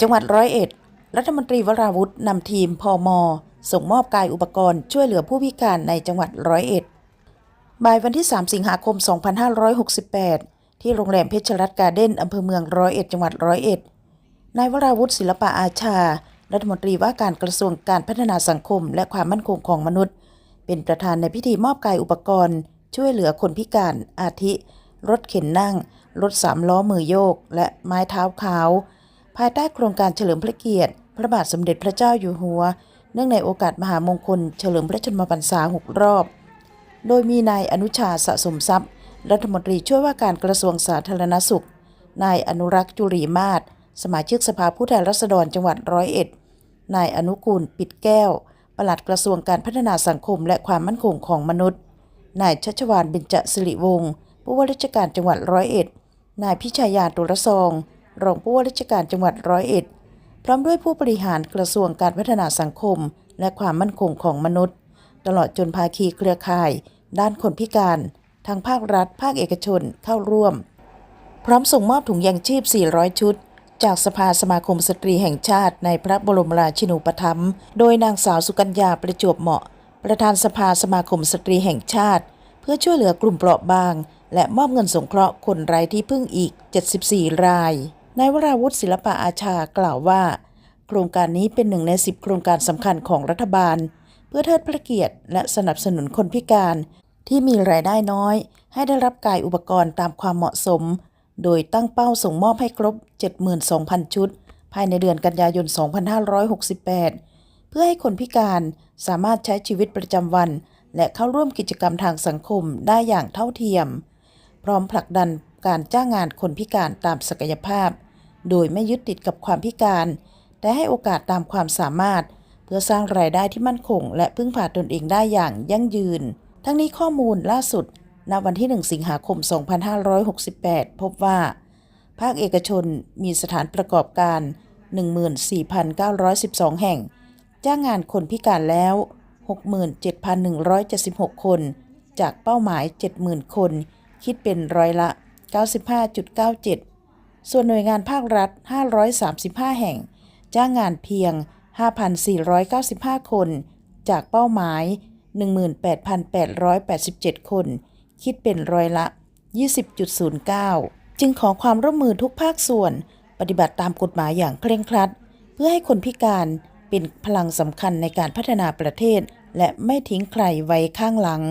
จังหวัดร้อยเอ็ด รัฐมนตรีวราวุธนำทีมพอมส่งมอบกายอุปกรณ์ช่วยเหลือผู้พิการในจังหวัดร้อยเอ็ด บ่ายวันที่ 3 สิงหาคม 2568 ที่โรงแรมเพชรรัตน์การ์เด้นอำเภอเมืองร้อยเอ็ดจังหวัดร้อยเอ็ด นายวราวุธศิลปะอาชา รัฐมนตรีว่าการกระทรวงการพัฒนาสังคม และความมั่นคงของมนุษย์ เป็นประธานในพิธีมอบกายอุปกรณ์ ช่วยเหลือคนพิการ อาทิ รถเข็นนั่ง รถสามล้อมือโยก และไม้เท้าขาว ภายใต้โครงการเฉลิมพระเกียรติ พระบาทสมเด็จพระเจ้าอยู่หัว เนื่องในโอกาสมหามงคล เฉลิมพระชนมพรรษาหกรอบ โดยมีนายอนุชาสะสมทรัพย์ รัฐมนตรีช่วยว่าการกระทรวงสาธารณสุข นายอนุรักษ์จุรีมาศสมาชิกสภาผู้แทนราษฎรจังหวัดร้อยเอ็ด นายอนุกูลปิดแก้ว ปลัดกระทรวงการพัฒนาสังคมและความมั่นคงของมนุษย์ นายชัชวานเบญจสิริวงศ์ผู้ว่าราชการจังหวัดร้อยเอ็ด นายพิชายาตุรซอง รองผู้ว่าราชการจังหวัดร้อยเอ็ด พร้อมด้วยผู้บริหารกระทรวงการพัฒนาสังคม และความมั่นคงของมนุษย์ ตลอดจนภาคีเครือข่าย ด้านคนพิการ ทั้งภาครัฐ ภาคเอกชนเข้าร่วม พร้อมส่งมอบถุงยางชีพ 400 ชุด จากสภาสมาคมสตรีแห่งชาติในพระบรมราชินูปถัมภ์โดยนางสาวสุกัญญาประจวบเหมาะ ประธานสภาสมาคมสตรีแห่งชาติ เพื่อช่วยเหลือกลุ่มเปราะบางและมอบเงินสงเคราะห์คนไร้ที่พึ่งอีก 74 ราย นายวราวุฒิศิลปะอาชากล่าวว่า โครงการนี้เป็นหนึ่งใน 10 โครงการสำคัญของรัฐบาล เพื่อเทิดพระเกียรติและสนับสนุนคนพิการที่มีรายได้น้อย ให้ได้รับกายอุปกรณ์ตามความเหมาะสม โดยตั้งเป้าส่งมอบให้ครบ 72,000 ชุด ภายในเดือนกันยายน 2568 เพื่อให้คนพิการสามารถใช้ชีวิตประจำวัน และเข้าร่วมกิจกรรมทางสังคมได้อย่างเท่าเทียม พร้อมผลักดันการจ้างงานคนพิการตามศักยภาพ โดยไม่ยึดติดกับความพิการ แต่ให้โอกาสตามความสามารถ เพื่อสร้างรายได้ที่มั่นคง และพึ่งพาตนเองได้อย่างยั่งยืน ทั้งนี้ข้อมูลล่าสุดณวันที่ 1 สิงหาคม 2568 พบว่า ภาคเอกชนมีสถานประกอบการ 14,912 แห่ง จ้างงานคนพิการแล้ว 67,176 คน จากเป้าหมาย 70,000 คน คิดเป็นร้อยละ 95.97 ส่วนหน่วยงานภาครัฐ 535 แห่ง จ้างงานเพียง 5,495 คน จากเป้าหมาย 18,887 คน คิดเป็นร้อยละ 20.09 จึงขอความร่วมมือทุกภาคส่วน ปฏิบัติตามกฎหมายอย่างเคร่งครัด เพื่อให้คนพิการเป็นพลังสำคัญในการพัฒนาประเทศ และไม่ทิ้งใครไว้ข้างหลัง